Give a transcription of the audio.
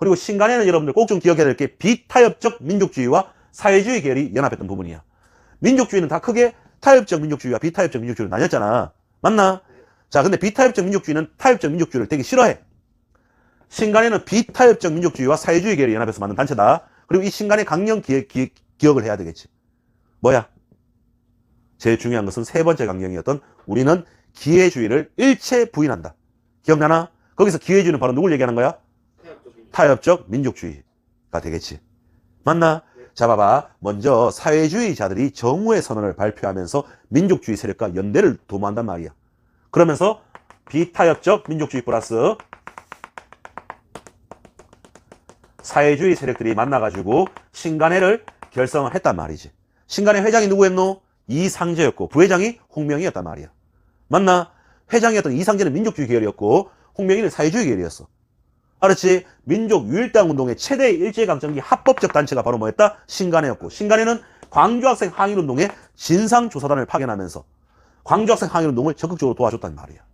그리고 신간에는 여러분들 꼭 좀 기억해야 될 게 비타협적 민족주의와 사회주의 계열이 연합했던 부분이야. 민족주의는 다 크게 타협적 민족주의와 비타협적 민족주의로 나뉘었잖아. 맞나? 자, 근데 비타협적 민족주의는 타협적 민족주의를 되게 싫어해. 신간에는 비타협적 민족주의와 사회주의 계열이 연합해서 만든 단체다. 그리고 이 신간의 강령 기, 기, 기억을 해야 되겠지. 뭐야? 제일 중요한 것은 세 번째 강령이었던 우리는 기회주의를 일체 부인한다. 기억나나? 거기서 기회주의는 바로 누굴 얘기하는 거야? 타협적 민족주의가 되겠지. 맞나? 자, 봐봐. 먼저 사회주의자들이 정오의 선언을 발표하면서 민족주의 세력과 연대를 도모한단 말이야. 그러면서 비타협적 민족주의 플러스 사회주의 세력들이 만나가지고 신간회를 결성을 했단 말이지. 신간회 회장이 누구였노? 이상제였고 부회장이 홍명이었단 말이야. 맞나? 회장이었던 이상제는 민족주의 계열이었고 홍명이는 사회주의 계열이었어. 알았지? 민족 유일당 운동의 최대 일제강점기 합법적 단체가 바로 뭐였다? 신간회였고 신간회는 광주학생 항일운동의 진상조사단을 파견하면서 광주학생 항일운동을 적극적으로 도와줬단 말이야.